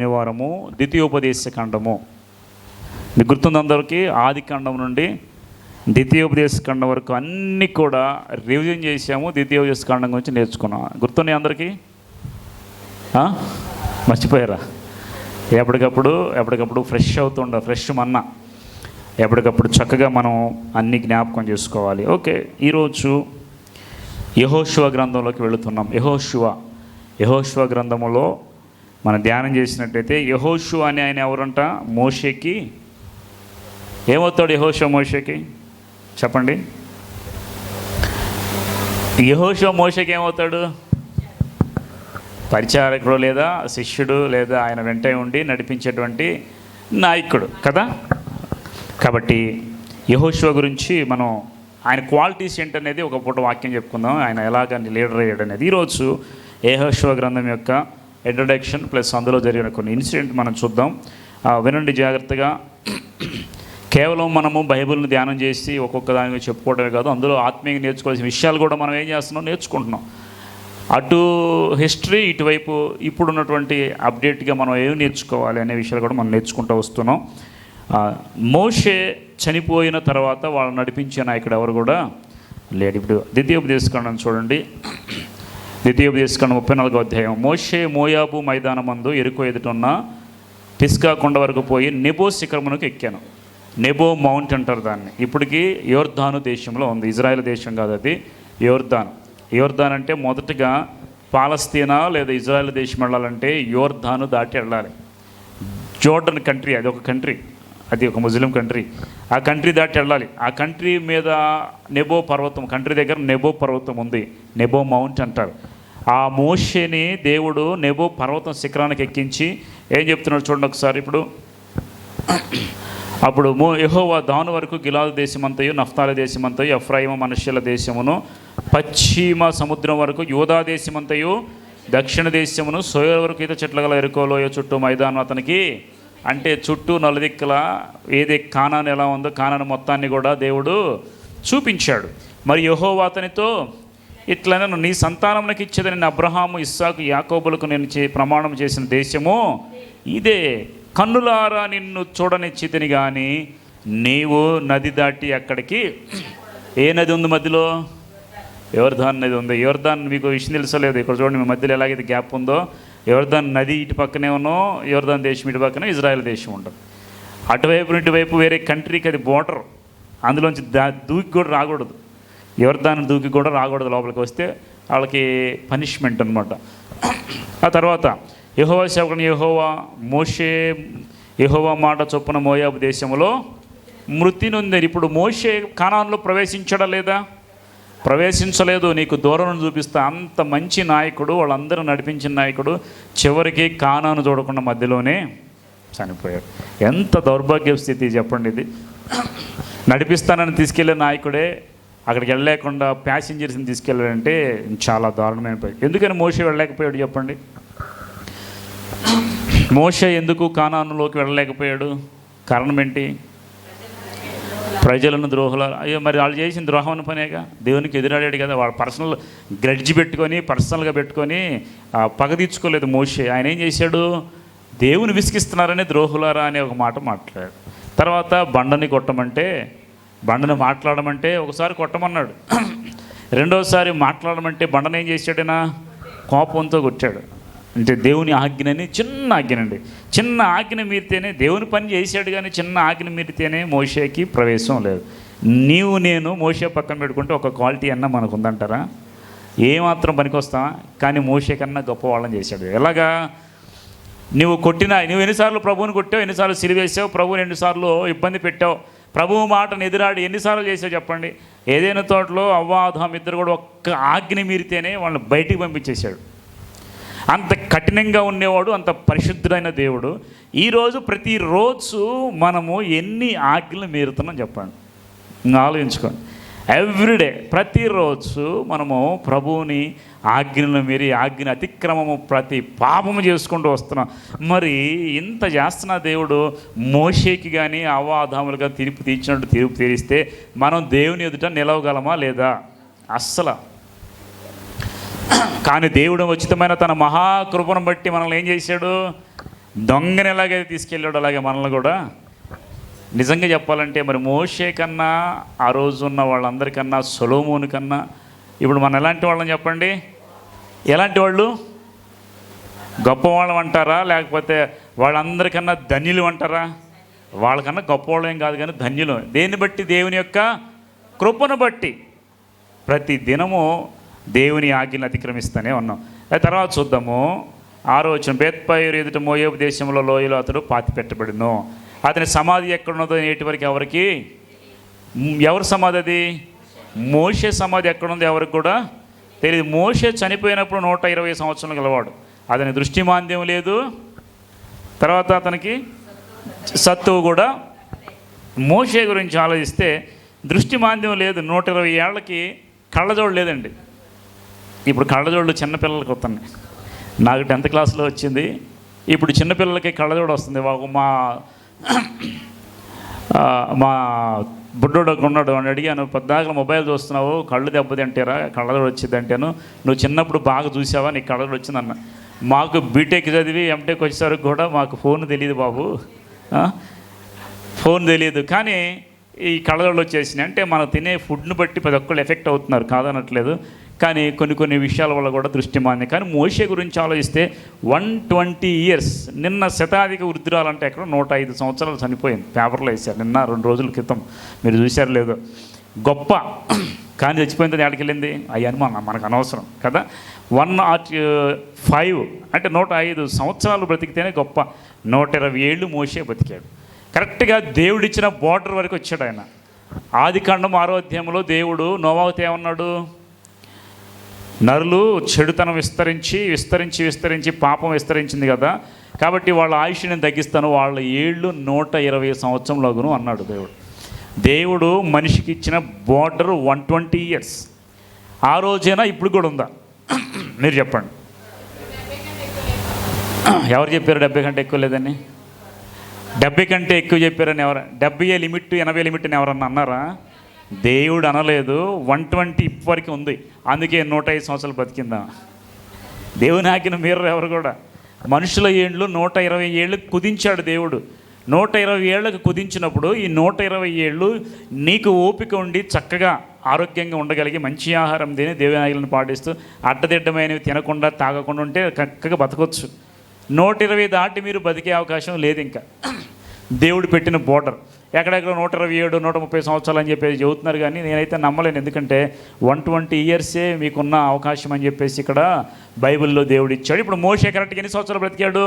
శనివారము ద్వితీయోపదేశ ఖండము. మీకు గుర్తుంది అందరికీ ఆది ఖండం నుండి ద్వితీయోపదేశ ఖండం వరకు అన్నీ కూడా రివిజన్ చేసాము ద్వితీయోపదేశ ఖండం గురించి నేర్చుకున్నాం. గుర్తున్నాయి అందరికీ? మర్చిపోయారా? ఎప్పటికప్పుడు ఎప్పటికప్పుడు ఫ్రెష్ అవుతుండ ఫ్రెష్ మన్నా. ఎప్పటికప్పుడు చక్కగా మనం అన్ని జ్ఞాపకం చేసుకోవాలి. ఓకే ఈరోజు యహోశివ గ్రంథంలోకి వెళుతున్నాం. యహోశివ యహోశివ గ్రంథములో మనం ధ్యానం చేసినట్టయితే యహోషు అని ఆయన ఎవరంట? మోషేకి. ఏమవుతాడు యహోషో మోషేకి? చెప్పండి. యహోషో మోషేకి ఏమవుతాడు? పరిచారకుడు లేదా శిష్యుడు లేదా ఆయన వెంటే ఉండి నడిపించేటువంటి నాయకుడు కదా? కాబట్టి యహోశివ గురించి మనం ఆయన క్వాలిటీస్ ఏంటనేది ఒక పూట వాక్యం చెప్పుకుందాం. ఆయన ఎలాగ లీడర్ అయ్యాడు అనేది ఈరోజు యహోశివ గ్రంథం యొక్క ఇంట్రడక్షన్ ప్లస్ అందులో జరిగిన కొన్ని ఇన్సిడెంట్ మనం చూద్దాం. వినండి జాగ్రత్తగా. కేవలం మనము బైబిల్ని ధ్యానం చేసి ఒక్కొక్క దాని చెప్పుకోవడమే కాదు అందులో ఆత్మీయంగా నేర్చుకోవాల్సిన విషయాలు కూడా మనం ఏం చేస్తున్నాం? నేర్చుకుంటున్నాం. అటు హిస్టరీ ఇటువైపు ఇప్పుడున్నటువంటి అప్డేట్గా మనం ఏమి నేర్చుకోవాలి అనే విషయాలు కూడా మనం నేర్చుకుంటూ వస్తున్నాం. మోషే చనిపోయిన తర్వాత వాళ్ళు నడిపించే నాయకుడు ఎవరు కూడా లేడు. ఇప్పుడు ద్వితీయోపదేశకాండం చూడండి. ద్వితీయోపదేశకాండం ముప్పై నాలుగో అధ్యాయం. మోషే మోయాబు మైదానమందు ఎరుకు ఎదుటున్న పిస్కా కొండ వరకు పోయి నెబో శిఖరమునకు ఎక్కాను. నెబో మౌంట్ అంటారు దాన్ని. ఇప్పటికీ యోర్ధాను దేశంలో ఉంది. ఇజ్రాయెల్ దేశం కాదు అది. యోర్ధాన్ యోర్ధాన్ అంటే మొదటగా పాలస్తీనా లేదా ఇజ్రాయెల్ దేశం వెళ్ళాలంటే యోర్ధాను దాటి వెళ్ళాలి. జోర్డన్ కంట్రీ అది ఒక కంట్రీ. అది ఒక ముస్లిం కంట్రీ. ఆ కంట్రీ దాటి వెళ్ళాలి. ఆ కంట్రీ మీద నెబో పర్వతం కంట్రీ దగ్గర నెబో పర్వతం ఉంది. నెబో మౌంట్ అంటారు. ఆ మోషేని దేవుడు నెబో పర్వతం శిఖరానికి ఎక్కించి ఏం చెప్తున్నాడు చూడండి ఒకసారి ఇప్పుడు. అప్పుడు మో యెహోవా దాను వరకు గిలాదు దేశమంతయు నఫ్తాల దేశమంతయు అఫ్రాయిమ మనుష్యుల దేశమును పశ్చిమ సముద్రం వరకు యోధా దేశమంతయు దక్షిణ దేశమును సోయల వరకు ఈత చెట్ల గల ఎరుకోలోయ చుట్టూ మైదానం అతనికి. అంటే చుట్టూ నలుదిక్కల ఏది కానాను ఎలా ఉందో కానాను మొత్తాన్ని కూడా దేవుడు చూపించాడు. మరి యహోవా అతనితో ఇట్లనే నీ సంతానమునకి ఇచ్చేదని నేను అబ్రహాము ఇస్సాకు యాకోబులకు నేను చే ప్రమాణం చేసిన దేశము ఇదే. కన్నులారా నిన్ను చూడనిచ్చితిని కానీ నీవు నది దాటి అక్కడికి ఏ నది ఉంది మధ్యలో? ఎవరిదాన్ నది ఉంది. యోర్ధాన్ మీకు విషయం తెలుసలేదు. ఇక్కడ చూడండి మీ మధ్యలో ఎలాగైతే గ్యాప్ ఉందో. ఎవరిదాన్ నది ఇటు పక్కనే ఉన్నో యోర్ధాన్ దేశం ఇటు పక్కనే ఇజ్రాయెల్ దేశం ఉంటుంది. అటువైపు ఇటువైపు వేరే కంట్రీకి అది బోర్డర్ అందులోంచి దా దూకి కూడా రాకూడదు. యోర్ధాన్ దూకి కూడా రాకూడదు లోపలికి వస్తే వాళ్ళకి పనిష్మెంట్ అనమాట ఆ తర్వాత యహోవా సేవకుని యహోవా మోషే యహోవా మాట చొప్పున మోయాబు దేశంలో మృతి నొంది ఇప్పుడు మోషే కానాన్లో ప్రవేశించడా లేదా? ప్రవేశించలేదు. నీకు దూరం చూపిస్తా. అంత మంచి నాయకుడు వాళ్ళందరూ నడిపించిన నాయకుడు చివరికి కానాను చూడకుండా మధ్యలోనే చనిపోయాడు. ఎంత దౌర్భాగ్య స్థితి చెప్పండి ఇది. నడిపిస్తానని తీసుకెళ్ళే నాయకుడే అక్కడికి వెళ్ళలేకుండా ప్యాసింజర్స్ని తీసుకెళ్ళాడంటే చాలా దారుణమైన పని. ఎందుకని మోసే వెళ్ళలేకపోయాడు చెప్పండి? మోసే ఎందుకు కానానులోకి వెళ్ళలేకపోయాడు? కారణం ఏంటి? ప్రజలను ద్రోహుల అయ్యో మరి వాళ్ళు చేసిన ద్రోహం అని పనేగా? దేవునికి ఎదురాడాడు కదా వాడు పర్సనల్ గ్రడ్జి పెట్టుకొని పర్సనల్గా పెట్టుకొని పగ తీర్చుకోలేదు మోషే. ఆయన ఏం చేశాడు? దేవుని విసిగిస్తున్నారని ద్రోహులారా అనే ఒక మాట మాట్లాడాడు. తర్వాత బండని కొట్టమంటే బండను మాట్లాడమంటే ఒకసారి కొట్టమన్నాడు. రెండోసారి మాట్లాడమంటే బండను ఏం చేశాడైనా? కోపంతో కొట్టాడు. అంటే దేవుని ఆజ్ఞని చిన్న ఆజ్ఞనండి చిన్న ఆజ్ఞ మీరితేనే దేవుని పని చేశాడు కానీ చిన్న ఆజ్ఞ మీరితేనే మోషేకి ప్రవేశం లేదు. నీవు నేను మోషే పక్కన పెట్టుకుంటే ఒక క్వాలిటీ అన్న మనకు ఉందంటారా ఏమాత్రం పనికొస్తావా? కానీ మోషే కన్నా గొప్ప వాళ్ళని చేశాడు. ఎలాగా? నువ్వు కొట్టినా నువ్వు ఎన్నిసార్లు ప్రభువుని కొట్టావు ఎన్నిసార్లు సిరివేసావు ప్రభువుని ఎన్నిసార్లు ఇబ్బంది పెట్టావు ప్రభువు మాటను ఎదురాడి ఎన్నిసార్లు చేసావు చెప్పండి. ఏదైనా తోటలో అవ్వాధం ఇద్దరు కూడా ఒక్క ఆజ్ఞ మీరితేనే వాళ్ళని బయటికి పంపించేశాడు. అంత కఠినంగా ఉండేవాడు అంత పరిశుద్ధుడైన దేవుడు. ఈరోజు ప్రతిరోజు మనము ఎన్ని ఆజ్ఞలు మీరుతున్నాం చెప్పండి. ఆలోచించుకోండి. ఎవ్రీడే ప్రతిరోజు మనము ప్రభువుని ఆజ్ఞను మీరి ఆజ్ఞ అతిక్రమము ప్రతి పాపము చేసుకుంటూ వస్తున్నాం. మరి ఇంత చేస్తున్న దేవుడు మోషేకి కానీ అవాధాములుగా తీర్పు తీర్చినట్టు తీర్పు తీరిస్తే మనం దేవుని ఎదుట నిలవగలమా లేదా? అస్సలు. కానీ దేవుడు ఉచితమైన తన మహాకృపను బట్టి మనల్ని ఏం చేశాడు? దొంగని ఎలాగైతే తీసుకెళ్ళాడు అలాగే మనల్ని కూడా. నిజంగా చెప్పాలంటే మరి మోషే కన్నా ఆ రోజున్న వాళ్ళందరికన్నా సొలోమోని కన్నా ఇప్పుడు మనం ఎలాంటి వాళ్ళని చెప్పండి? ఎలాంటి వాళ్ళు? గొప్పవాళ్ళం అంటారా? లేకపోతే వాళ్ళందరికన్నా ధన్యులు అంటారా? వాళ్ళకన్నా గొప్పవాళ్ళం ఏం కాదు కానీ ధన్యులు. దేన్ని బట్టి? దేవుని యొక్క కృపను బట్టి. ప్రతి దినము దేవుని ఆజ్ఞను అతిక్రమిస్తూనే ఉన్నాం. తర్వాత చూద్దాము. ఆరోచన బేత్పైరు ఎదుట మోయో దేశంలో లోయలో అతడు పాతి పెట్టబడిను. అతని సమాధి ఎక్కడున్నదో నేటి వరకు ఎవరికి? ఎవరి సమాధి అది? మోసే సమాధి ఎక్కడుందో ఎవరికి కూడా తెలియదు. మోషే చనిపోయినప్పుడు నూట ఇరవై సంవత్సరాలు గలవాడు. అతని దృష్టి మాంద్యం లేదు. తర్వాత అతనికి సత్తువు కూడా. మోషే గురించి ఆలోచిస్తే దృష్టి మాంద్యం లేదు. నూట ఇరవై ఏళ్ళకి కళ్ళజోడు లేదండి. ఇప్పుడు కళ్ళజోళ్ళు చిన్నపిల్లలకి వస్తున్నాయి. నాకు టెన్త్ క్లాస్లో వచ్చింది. ఇప్పుడు చిన్నపిల్లలకి కళ్ళజోడు వస్తుంది. మా మా బుడ్డోడు ఉన్నాడు అని అడిగాను పొద్దాక మొబైల్ చూస్తున్నావు కళ్ళు దెబ్బతింటారా కళ్ళజోడు వచ్చింది అంటాను నువ్వు చిన్నప్పుడు బాగా చూసావా నీకు కళ్ళజోడు వచ్చిందన్న. మాకు బీటెక్ చదివి ఎంటెక్ వచ్చేసరికి కూడా మాకు ఫోన్ తెలియదు బాబు. ఫోన్ తెలియదు కానీ ఈ కళలు వచ్చేసినాయి అంటే మనం తినే ఫుడ్ని బట్టి ప్రతి ఒక్కళ్ళు ఎఫెక్ట్ అవుతున్నారు కాదనట్లేదు. కానీ కొన్ని కొన్ని విషయాల వల్ల కూడా దృష్టి మారింది కానీ మోషే గురించి ఆలోచిస్తే వన్ ట్వంటీ ఇయర్స్ నిన్న శతాధిక వృద్ధురాలంటే ఎక్కడ నూట ఐదు సంవత్సరాలు చనిపోయింది. పేపర్లో వేశారు నిన్న రెండు రోజుల క్రితం. మీరు చూశారు లేదో. గొప్ప. కానీ చచ్చిపోయింది ఎక్కడికి వెళ్ళింది? అయ్యి అనుమానం మనకు అనవసరం కదా? వన్ ఆర్ ఫైవ్ అంటే నూట ఐదు సంవత్సరాలు బ్రతికితేనే గొప్ప. నూట ఇరవై ఏళ్ళు మోసే బతికాడు కరెక్ట్గా దేవుడిచ్చిన బార్డర్ వరకు వచ్చాడు ఆయన. ఆది కాండం ఆరోధ్యంలో దేవుడు నోవాహుతో ఏమన్నాడు? నరులు చెడుతనం విస్తరించి విస్తరించి విస్తరించి పాపం విస్తరించింది కదా కాబట్టి వాళ్ళ ఆయుష్ని నేను తగ్గిస్తాను వాళ్ళ ఏళ్ళు నూట ఇరవై సంవత్సరంలోగును అన్నాడు దేవుడు. దేవుడు మనిషికి ఇచ్చిన బార్డర్ వన్ ట్వంటీ ఇయర్స్. ఆ రోజైనా ఇప్పుడు కూడా ఉందా? మీరు చెప్పండి. ఎవరు చెప్పారు డెబ్బై కంటే ఎక్కువ లేదని? డెబ్బై కంటే ఎక్కువ చెప్పారని ఎవరు డెబ్బై లిమిట్ ఎనభై లిమిట్ అని ఎవరన్నా అన్నారా? దేవుడు అనలేదు వన్ ట్వంటీ ఇప్పటివరకు ఉంది. అందుకే నూట ఐదు సంవత్సరాలు బతికిందా. దేవుని ఆకిన మీరు ఎవరు కూడా. మనుషుల ఏళ్ళు నూట ఇరవై ఏళ్ళు కుదించాడు దేవుడు. నూట ఇరవై ఏళ్ళకు కుదించినప్పుడు ఈ నూట ఇరవై ఏళ్ళు నీకు ఓపిక ఉండి చక్కగా ఆరోగ్యంగా ఉండగలిగి మంచి ఆహారం తిని దేవుని పాటిస్తూ అడ్డదిడ్డమైనవి తినకుండా తాగకుండా ఉంటే చక్కగా బతకొచ్చు. నూట ఇరవై దాటి మీరు బతికే అవకాశం లేదు ఇంకా. దేవుడు పెట్టిన బోర్డర్ ఎక్కడెక్కడ నూట ఇరవై ఏడు నూట ముప్పై సంవత్సరాలు అని చెప్పేసి చెబుతున్నారు కానీ నేనైతే నమ్మలేను. ఎందుకంటే వన్ ట్వంటీ ఇయర్సే మీకున్న అవకాశం అని చెప్పేసి ఇక్కడ బైబిల్లో దేవుడు ఇచ్చాడు. ఇప్పుడు మోషే కరెక్ట్గా ఎన్ని సంవత్సరాలు బ్రతికాడు?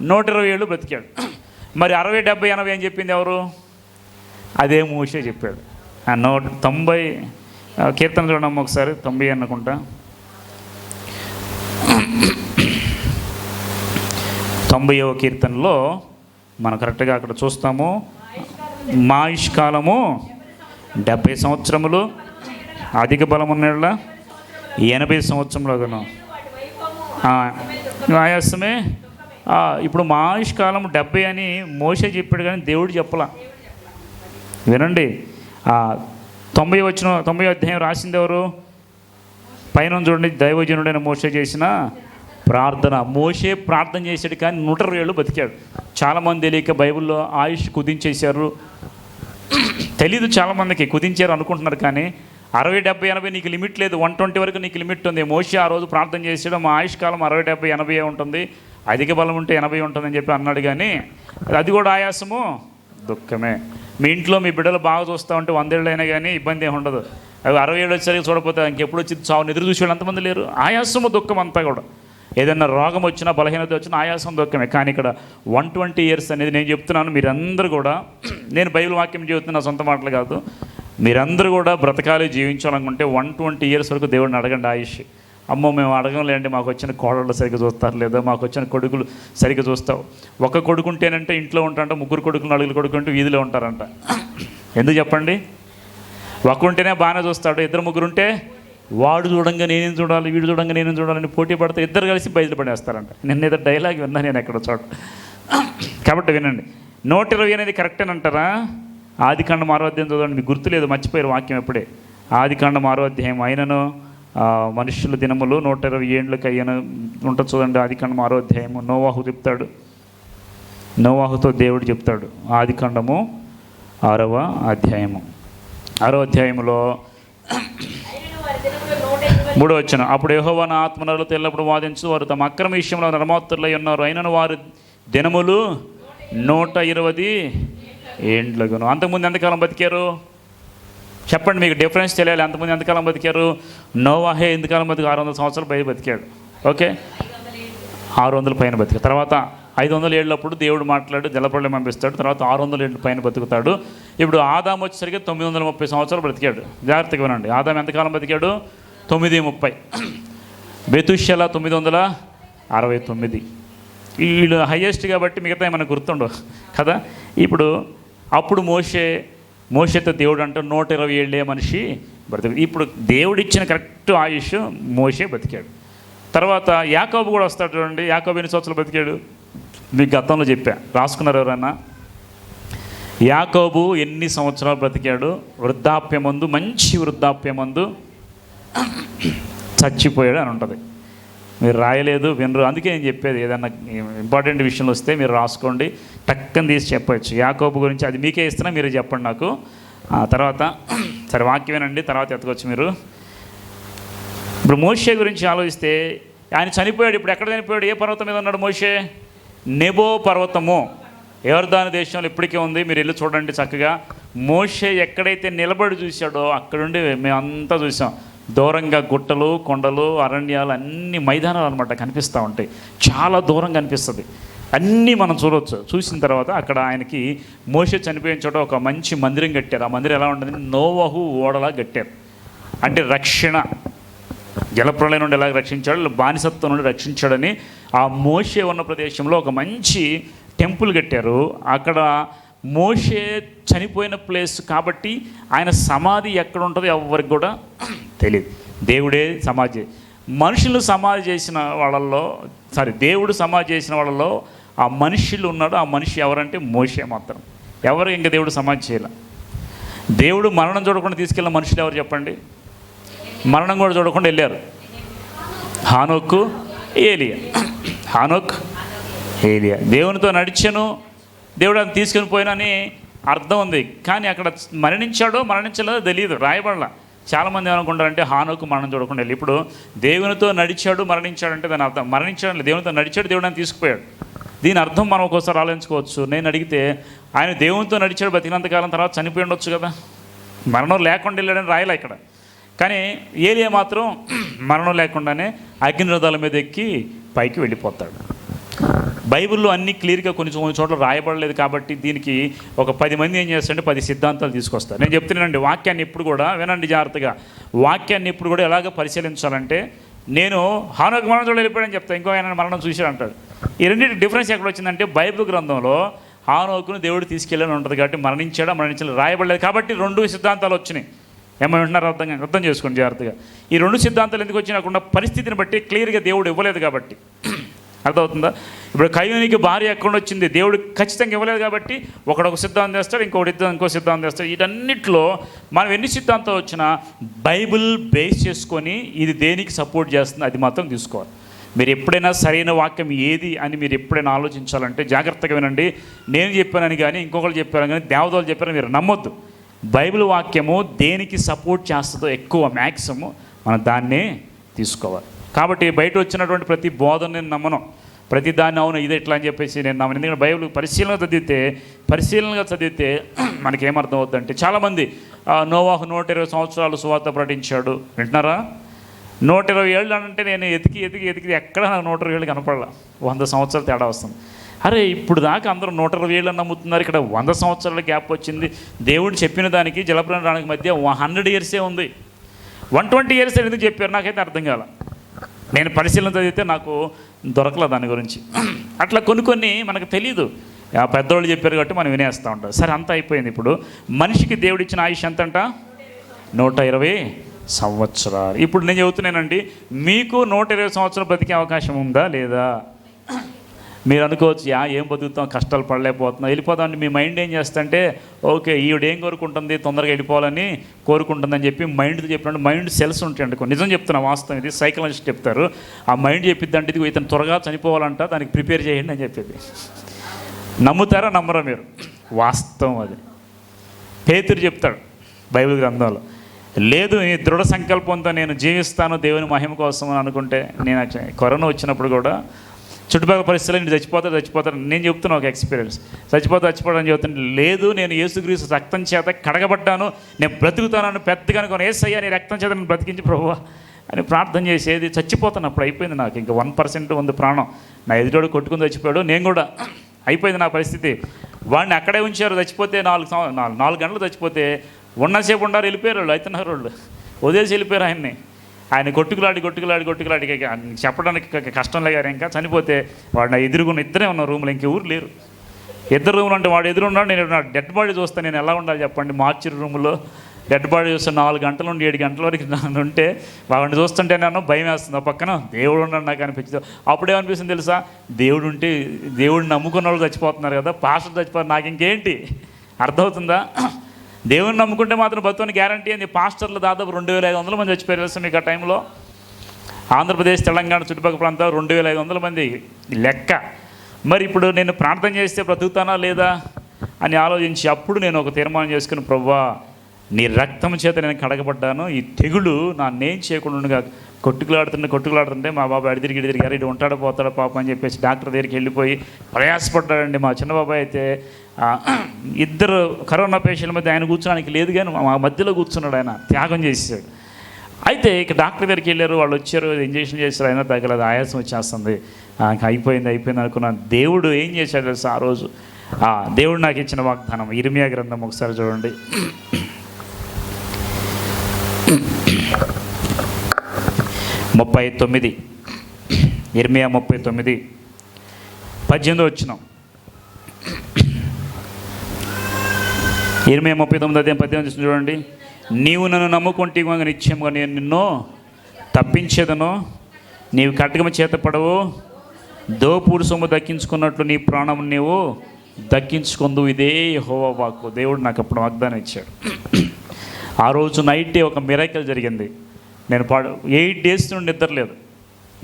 నూట ఇరవై ఏళ్ళు బ్రతికాడు. మరి అరవై డెబ్బై ఎనభై అని చెప్పింది ఎవరు? అదే మోషే చెప్పాడు. ఆ నూట తొంభై కీర్తన చూడమ్మ ఒకసారి. తొంభై అనుకుంటా. తొంభైవ కీర్తనలో మనం కరెక్ట్గా అక్కడ చూస్తాము. మా కాలము డెబ్బై సంవత్సరములు అధిక బలం ఉన్నళ్ళ ఎనభై సంవత్సరంలోగాను ఆయాసమే? ఇప్పుడు మా కాలం డెబ్బై అని మోసే చెప్పాడు కానీ దేవుడు చెప్పలా. వినండి. తొంభై వచ్చిన తొంభై అధ్యాయం రాసింది ఎవరు? పైన చూడండి దైవజనుడైన మోసే చేసిన ప్రార్థన. మోసే ప్రార్థన చేశాడు కానీ నూట ఇరవై ఏళ్ళు బతికాడు. చాలామంది తెలియక బైబిల్లో ఆయుష్ కుదించేశారు. తెలీదు చాలామందికి కుదించారు అనుకుంటున్నారు కానీ అరవై డెబ్బై ఎనభై నీకు లిమిట్ లేదు. వన్ ట్వంటీ వరకు నీకు లిమిట్ ఉంది. మోషి ఆ రోజు ప్రార్థన చేసాడు మా ఆయుష్ కాలం అరవై డెబ్బై ఎనభై ఉంటుంది. అధిక బలం ఉంటే ఎనభై ఉంటుందని చెప్పి అన్నాడు కానీ అది కూడా ఆయాసము? దుఃఖమే. మీ ఇంట్లో మీ బిడ్డలు బాగా చూస్తూ ఉంటే వందేళ్ళు అయినా కానీ ఇబ్బంది ఏమి ఉండదు. అవి అరవై ఏళ్ళు వచ్చేసరికి చూడకపోతే ఇంకెప్పుడు వచ్చి చావు. నిద్ర చూసేవాళ్ళు ఎంతమంది లేరు? ఆయాసము దుఃఖం అంతా కూడా. ఏదైనా రోగం వచ్చినా బలహీనత వచ్చినా ఆయాసం దుఃఖమే కానీ ఇక్కడ వన్ ట్వంటీ ఇయర్స్ అనేది నేను చెప్తున్నాను మీరందరూ కూడా నేను బైబిల్ వాక్యం చెబుతున్న సొంత మాటలు కాదు. మీరందరూ కూడా బ్రతకాలి జీవించాలనుకుంటే వన్ ట్వంటీ ఇయర్స్ వరకు దేవుడిని అడగండి ఆయుష్. అమ్మో మేము అడగలేండి మాకు వచ్చిన కోడళ్ళు సరిగ్గా చూస్తారు లేదా మాకు వచ్చిన కొడుకులు సరిగ్గా చూస్తావు ఒక కొడుకు ఉంటేనంటే ఇంట్లో ఉంటారంట ముగ్గురు కొడుకులు నలుగురు కొడుకు ఉంటే వీధిలో ఉంటారంట. ఎందుకు చెప్పండి? ఒక ఉంటేనే బాగానే చూస్తాడు ఇద్దరు ముగ్గురు ఉంటే వాడు చూడంగా నేనేం చూడాలి వీడు చూడంగా నేనేం చూడాలని పోటీ పడితే ఇద్దరు కలిసి బయలు పడేస్తారంట. నిన్న ఏదో డైలాగ్ విన్నా నేను ఎక్కడ చోట. కాబట్టి వినండి. నూట ఇరవై అనేది కరెక్టేనంటారా ఆది కాండం ఆరో అధ్యాయం చదవండి మీకు గుర్తులేదు మర్చిపోయారు వాక్యం ఎప్పుడే ఆదికాండం ఆరో అధ్యాయం అయినను మనుషుల దినములు నూట ఇరవై ఏళ్ళకి అయ్యను ఉంటుంది చూడండి ఆదికాండ ఆరో అధ్యాయము నోవాహు చెప్తాడు. నోవాహుతో దేవుడు చెప్తాడు. ఆదికాండము ఆరవ అధ్యాయము. ఆరో అధ్యాయములో మూడో వచ్చిన అప్పుడు యెహోవా నా ఎల్లప్పుడు వాదించు వారు తమ అక్రమ విషయంలో నరమాత్రులై ఉన్నారు. అయినను వారి దినములు నూట ఇరవది ఏండ్లగును. అంతకుముందు ఎంతకాలం బతికారు? చెప్పండి మీకు డిఫరెన్స్ తెలియాలి. అంతకుముందు ఎంతకాలం బతికారు? నోవాహే ఎంతకాలం బతికి ఆరు వందల సంవత్సరాలు పై బతికాడు. ఓకే? ఆరు వందల పైన బతిక తర్వాత ఐదు వందల ఏళ్ళప్పుడు దేవుడు మాట్లాడు జలప్రళయం పంపిస్తాడు తర్వాత ఆరు వందల ఏళ్ళు పైన బతుకుతాడు. ఇప్పుడు ఆదాం వచ్చేసరికి తొమ్మిది వందల ముప్పై సంవత్సరాలు బ్రతికాడు. జాగ్రత్తగా వినండి. ఆదాం ఎంతకాలం బతికాడు తొమ్మిది ముప్పై. బెతుషల తొమ్మిది వందల అరవై తొమ్మిది. వీళ్ళు హయ్యెస్ట్ కాబట్టి మిగతా మనకు గుర్తుండవు కదా? ఇప్పుడు అప్పుడు మోసే మోసతో దేవుడు అంటే నూట ఇరవై ఏళ్ళే మనిషి బ్రతికి ఇప్పుడు దేవుడిచ్చిన కరెక్ట్ ఆయుష్ మోసే బతికాడు తర్వాత యాకోబు కూడా వస్తాడు చూడండి. యాకోబు ఎన్ని సంవత్సరాలు బతికాడు మీకు గతంలో చెప్పా. రాసుకున్నారు ఎవరన్నా? యాకోబు ఎన్ని సంవత్సరాలు బ్రతికాడు? వృద్ధాప్యమందు మంచి వృద్ధాప్యమందు చచ్చిపోయాడు అని ఉంటుంది. మీరు రాయలేదు వినరు. అందుకే నేను చెప్పేది ఏదన్నా ఇంపార్టెంట్ విషయంలో వస్తే మీరు రాసుకోండి. టక్కని తీసి చెప్పచ్చు. యాకోబు గురించి అది మీకే ఇస్తున్నా మీరు చెప్పండి నాకు. ఆ తర్వాత సరే వాక్యమేనండి. తర్వాత ఎత్తకొచ్చు మీరు. ఇప్పుడు మోషే గురించి ఆలోచిస్తే ఆయన చనిపోయాడు. ఇప్పుడు ఎక్కడ చనిపోయాడు? ఏ పర్వతం మీద ఉన్నాడు మోషే? నెబో పర్వతము ఎవరిదాని దేశంలో ఇప్పటికే ఉంది. మీరు వెళ్ళి చూడండి చక్కగా. మోషే ఎక్కడైతే నిలబడి చూశాడో అక్కడుండి మేమంతా చూసాం దూరంగా గుట్టలు కొండలు అరణ్యాలు అన్ని మైదానాలు అనమాట కనిపిస్తూ ఉంటాయి. చాలా దూరం కనిపిస్తుంది అన్నీ మనం చూడవచ్చు చూసిన తర్వాత అక్కడ ఆయనకి మోషే చనిపోయిన చోట ఒక మంచి మందిరం కట్టారు. ఆ మందిరం ఎలా ఉంటుంది నోవహు ఓడలా కట్టారు. అంటే రక్షణ. జలప్రలయం నుండి ఎలా రక్షించాడు? బానిసత్వం నుండి రక్షించాడని ఆ మోషే ఉన్న ప్రదేశంలో ఒక మంచి టెంపుల్ కట్టారు. అక్కడ మోషే చనిపోయిన ప్లేస్ కాబట్టి ఆయన సమాధి ఎక్కడ ఉంటుందో ఎవరికి కూడా తెలియదు దేవుడే సమాధి మనుషులు సమాధి చేసిన వాళ్ళల్లో సారీ దేవుడు సమాధి చేసిన వాళ్ళలో ఆ మనుషులు ఉన్నాడు. ఆ మనిషి ఎవరంటే మోషే మాత్రం. ఎవరు ఇంకా దేవుడు సమాధి చేయాల. దేవుడు మరణం చూడకుండా తీసుకెళ్ళిన మనుషులు ఎవరు చెప్పండి? మరణం కూడా చూడకుండా వెళ్ళారు. హానోక్కు ఏలియా. హానోక్ ఏలియా. దేవునితో నడిచాను దేవుడు అని తీసుకుని పోయినని అర్థం ఉంది. కానీ అక్కడ మరణించాడో మరణించలేదో తెలియదు రాయబడలా. చాలామంది ఏమనుకుంటారంటే హానోకు మరణం చూడకుండా వెళ్ళి. ఇప్పుడు దేవునితో నడిచాడు మరణించాడంటే దాని అర్థం. మరణించాడు దేవునితో నడిచాడు దేవుడు అని తీసుకుపోయాడు. దీని అర్థం మనం ఒకసారి ఆలోచించుకోవచ్చు. నేను అడిగితే ఆయన దేవునితో నడిచాడు బతికినంతకాలం తర్వాత చనిపోయి ఉండొచ్చు కదా? మరణం లేకుండా వెళ్ళాడని రాయలే ఇక్కడ. కానీ ఏలియా మాత్రం మరణం లేకుండానే అగ్నిరథాల మీద ఎక్కి పైకి వెళ్ళిపోతాడు. బైబిల్లో అన్ని క్లియర్గా కొన్ని కొన్ని చోట్ల రాయబడలేదు కాబట్టి దీనికి ఒక పది మంది ఏం చేస్తారంటే పది సిద్ధాంతాలు తీసుకొస్తారు. నేను చెప్తున్నానండి వాక్యాన్ని ఎప్పుడు కూడా వినండి జాగ్రత్తగా. వాక్యాన్ని ఎప్పుడు కూడా ఎలాగ పరిశీలించాలంటే నేను హానోకి మరణం చూడ వెళ్ళిపోయాడని చెప్తాను ఇంకో ఆయన మరణం చూశాడు అంటాడు. ఈ రెండింటి డిఫరెన్స్ ఎక్కడ వచ్చిందంటే బైబిల్ గ్రంథంలో హానోకును దేవుడు తీసుకెళ్ళని ఉంటుంది కాబట్టి మరణించాడా మరణించలేదు రాయబడలేదు కాబట్టి రెండు సిద్ధాంతాలు వచ్చినాయి. ఏమంటున్నారు అర్థం అర్థం చేసుకోండి జాగ్రత్తగా. ఈ రెండు సిద్ధాంతాలు ఎందుకు వచ్చినాకుండా పరిస్థితిని బట్టి క్లియర్గా దేవుడు ఇవ్వలేదు కాబట్టి. అర్థమవుతుందా? ఇప్పుడు కయోనికి భార్య ఎక్కడ వచ్చింది? దేవుడు ఖచ్చితంగా ఇవ్వలేదు కాబట్టి ఒకడొక ఒక సిద్ధాంతం చేస్తాడు ఇంకొకటి ఇద్దరు ఇంకో సిద్ధాంతం చేస్తాడు. వీటన్నిటిలో మనం ఎన్ని సిద్ధాంతాలు వచ్చినా బైబిల్ బేస్ చేసుకొని ఇది దేనికి సపోర్ట్ చేస్తుంది అది మాత్రం తీసుకోవాలి. మీరు ఎప్పుడైనా సరైన వాక్యం ఏది అని మీరు ఎప్పుడైనా ఆలోచించాలంటే జాగ్రత్తగా వినండి. నేను చెప్పానని కానీ ఇంకొకరు చెప్పారని కానీ దేవతలు చెప్పారని మీరు నమ్మొద్దు. బైబిల్ వాక్యము దేనికి సపోర్ట్ చేస్తుందో ఎక్కువ మ్యాక్సిమం మనం దాన్నే తీసుకోవాలి. కాబట్టి బయట వచ్చినటువంటి ప్రతి బోధన నేను నమ్మను. ప్రతి దాన్ని అవును ఇదే ఇట్లా అని చెప్పేసి నేను నమ్మను. ఎందుకంటే బైబిల్ పరిశీలన చదివితే పరిశీలనగా చదివితే మనకేమర్థం అవుతుందంటే చాలామంది ఆ, నోవాహు నూట ఇరవై సంవత్సరాలు సువార్త ప్రకటించాడు. వింటున్నారా? నూట ఇరవై ఏళ్ళు అంటే నేను ఎతికి ఎతికి ఎతికి ఎక్కడ నాకు నూట ఇరవై ఏళ్ళు కనపడలా. వంద సంవత్సరాలు తేడా వస్తుంది. అరే ఇప్పుడు దాకా అందరూ నూట ఇరవై ఏళ్ళు నమ్ముతున్నారు. ఇక్కడ వంద సంవత్సరాల గ్యాప్ వచ్చింది. దేవుడు చెప్పిన దానికి జలప్రాణానికి మధ్య హండ్రెడ్ ఇయర్సే ఉంది. వన్ ట్వంటీ ఇయర్స్ ఎందుకు చెప్పారు? నాకైతే అర్థం కాల. నేను పరిశీలన చదివితే నాకు దొరకలే దాని గురించి. అట్లా కొన్ని కొన్ని మనకు తెలియదు ఆ పెద్దవాళ్ళు చెప్పారు కాబట్టి మనం వినేస్తూ ఉంటాం. సరే అంతా అయిపోయింది ఇప్పుడు. మనిషికి దేవుడిచ్చిన ఆయుష్ ఎంతంట? నూట ఇరవై సంవత్సరాలు. ఇప్పుడు నేను చెబుతున్నానండి మీకు నూట ఇరవై సంవత్సరాలు బతికే అవకాశం ఉందా? లేదా? మీరు అనుకోవచ్చు యా ఏం బతుకుతాం కష్టాలు పడలేకపోతున్నాం. వెళ్ళిపోతాం మీ మైండ్ ఏం చేస్తుంటే ఓకే ఈవిడ ఏం కోరుకుంటుంది తొందరగా వెళ్ళిపోవాలని కోరుకుంటుందని చెప్పి మైండ్తో చెప్పినట్టు మైండ్ సెల్స్ ఉంటాయండి నిజం చెప్తున్నా వాస్తవం ఇది. సైకలాజిస్ట్ చెప్తారు. ఆ మైండ్ చెప్పిద్దంటే ఇది ఇతను త్వరగా చనిపోవాలంట దానికి ప్రిపేర్ చేయండి అని చెప్పేది. నమ్ముతారా? నమ్మరా మీరు? వాస్తవం అది. పేతురు చెప్తాడు బైబిల్ గ్రంథంలో లేదు ఈ దృఢ సంకల్పంతో నేను జీవిస్తాను దేవుని మహిమ కోసం అని అనుకుంటే నేను కరోనా వచ్చినప్పుడు కూడా చుట్టుపక్కల పరిస్థితులు నేను చచ్చిపోతాడు చచ్చిపోతాను నేను చెప్తున్నా ఒక ఎక్స్పీరియన్స్ చచ్చిపోతా చచ్చిపోవడం చెప్తాను లేదు నేను ఏసుగ్రీసు రక్తం చేత కడగబడ్డాను నేను బ్రతుకుతానని పెద్దగా అనుకోను. ఏసయ్యా నీ రక్తం చేత నేను బ్రతికించి ప్రభువా అని ప్రార్థన చేసేది చచ్చిపోతాను అప్పుడు అయిపోయింది నాకు. ఇంకా వన్ పర్సెంట్ ఉంది ప్రాణం. నా ఎదుటోడు కొట్టుకుని చచ్చిపోయాడు. నేను కూడా అయిపోయింది నా పరిస్థితి. వాడిని అక్కడే ఉంచారు చచ్చిపోతే నాలుగు సంవ- నాలుగు నాలుగు గంటలు చచ్చిపోతే ఉన్నసేపు ఉండారు వెళ్ళిపోయారు వాళ్ళు అవుతున్నారు వాళ్ళు. వదిలేసి వెళ్ళిపోయారు ఆయన్ని. ఆయన కొట్టుకులాడి కొట్టుకులాడి కొట్టుకులాడి చెప్పడానికి ఇక కష్టం లేగారు ఇంకా. చనిపోతే వాడు ఎదురుగున్న ఇద్దరే ఉన్న రూమ్లో ఊరు లేరు. ఇద్దరు రూమ్లు అంటే వాడు ఎదురున్నాడు నేను నా డెడ్ బాడీ చూస్తే నేను ఎలా ఉండాలి చెప్పండి. మార్చిరు రూమ్లో డెడ్ బాడీ చూస్తే నాలుగు గంటల నుండి ఏడు గంటల వరకు నన్ను ఉంటే వాడిని చూస్తుంటే నన్ను భయం వేస్తుంది. ఆ పక్కన దేవుడు ఉన్నాడు నాకు అనిపించదు. అప్పుడేమనిపిస్తుంది తెలుసా? దేవుడు ఉంటే దేవుడిని నమ్ముకున్న వాళ్ళు చచ్చిపోతున్నారు కదా పాస్టర్ చచ్చిపోతారు నాకు ఇంకేంటి? అర్థమవుతుందా? దేవుని నమ్ముకుంటే మాత్రం బతుకుని గ్యారంటీ ఏంది పాస్టర్లు దాదాపు రెండు వేల ఐదు వందల మంది చచ్చిపోయారు తెలుసు మీకు ఆ టైంలో? ఆంధ్రప్రదేశ్ తెలంగాణ చుట్టుపక్కల ప్రాంతాలు రెండు వేల ఐదు వందల మంది లెక్క. మరి ఇప్పుడు నేను ప్రార్థన చేస్తే బ్రతుకుతానా లేదా అని ఆలోచించి అప్పుడు నేను ఒక తీర్మానం చేసుకుని ప్రవ్వా నీ రక్తం చేత నేను కడగబడ్డాను ఈ తెగులు నా నేను చేయకుండా ఉండగా కొట్టుకులాడుతుంటే కొట్టుకులాడుతుంటే మా బాబాయ్ అడి ఇడిదిరిగారు ఇటు తిరిగారు పోతాడు ఉంటాడో పోతాడో పాపం? అని చెప్పేసి డాక్టర్ దగ్గరికి వెళ్ళిపోయి ప్రయాసపడ్డాడండి మా చిన్న బాబాయ్ అయితే. ఇద్దరు కరోనా పేషెంట్ల మధ్య ఆయన కూర్చోడానికి లేదు కానీ మా మధ్యలో కూర్చున్నాడు ఆయన త్యాగం చేసేసాడు అయితే ఇక డాక్టర్ దగ్గరికి వెళ్ళారు వాళ్ళు వచ్చారు ఇంజక్షన్ చేశారు అయినా తగ్గలేదు ఆయాసం వచ్చేస్తుంది. అయిపోయింది అయిపోయింది అనుకున్నాను దేవుడు ఏం చేశాడు తెలుసా ఆ రోజు? దేవుడు నాకు ఇచ్చిన వాగ్దానం ఇరిమియా గ్రంథం ఒకసారి చూడండి. ముప్పై తొమ్మిది. ఇరిమియా ముప్పై తొమ్మిది. పద్దెనిమిది వచ్చినాం ఇరవై ముప్పై తొమ్మిది అదే పద్దెనిమిది చూడండి. నీవు నన్ను నమ్ముకుంటే నిత్యంగా నేను నిన్ను తప్పించేదను. నీవు కట్టకమ చేత పడవు. దోపూరు సొమ్ము దక్కించుకున్నట్లు నీ ప్రాణం నీవు దక్కించుకుందు. ఇదే హోవా వాక్కు. దేవుడు నాకు అప్పుడు వాగ్దానం ఇచ్చాడు. ఆ రోజు నైట్ ఒక మిరాకిల్ జరిగింది. నేను పడు ఎయిట్ డేస్ నుండి నిద్రలేదు.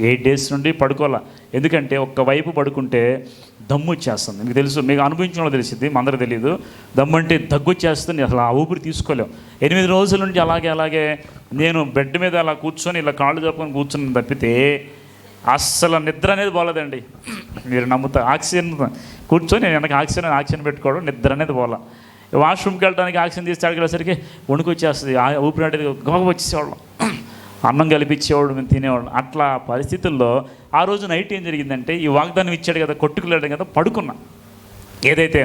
ఎయిట్ డేస్ నుండి పడుకోవాలా. ఎందుకంటే ఒక్క వైపు పడుకుంటే దమ్ము వచ్చేస్తుంది మీకు తెలుసు మీకు అనుభవించిన వాళ్ళు తెలిసింది అందరూ తెలియదు దమ్ము అంటే దగ్గు వచ్చేస్తుంది అసలు ఆ ఊపిరి తీసుకోలేం. ఎనిమిది రోజుల నుంచి అలాగే అలాగే నేను బెడ్ మీద అలా కూర్చొని ఇలా కాళ్ళు చెప్పుకొని కూర్చొని తప్పితే అస్సలు నిద్ర అనేది పోలేదండి. మీరు నమ్ముతా ఆక్సిజన్ కూర్చొని నేను వెనక ఆక్సిజన్ ఆక్సిజన్ పెట్టుకోవడం నిద్ర అనేది పోలే. వాష్రూమ్కి వెళ్ళడానికి ఆక్సిజన్ తీస్తే అడిగేసరికి వణుకు వచ్చేస్తుంది ఆ ఊపిరి అనేది గొప్ప వచ్చేసేవాళ్ళం. అన్నం కలిపించేవాడు మేము తినేవాళ్ళం. అట్లా పరిస్థితుల్లో ఆ రోజు నైట్ ఏం జరిగిందంటే ఈ వాగ్దానం ఇచ్చాడు కదా కొట్టుకులేడు కదా పడుకున్నా. ఏదైతే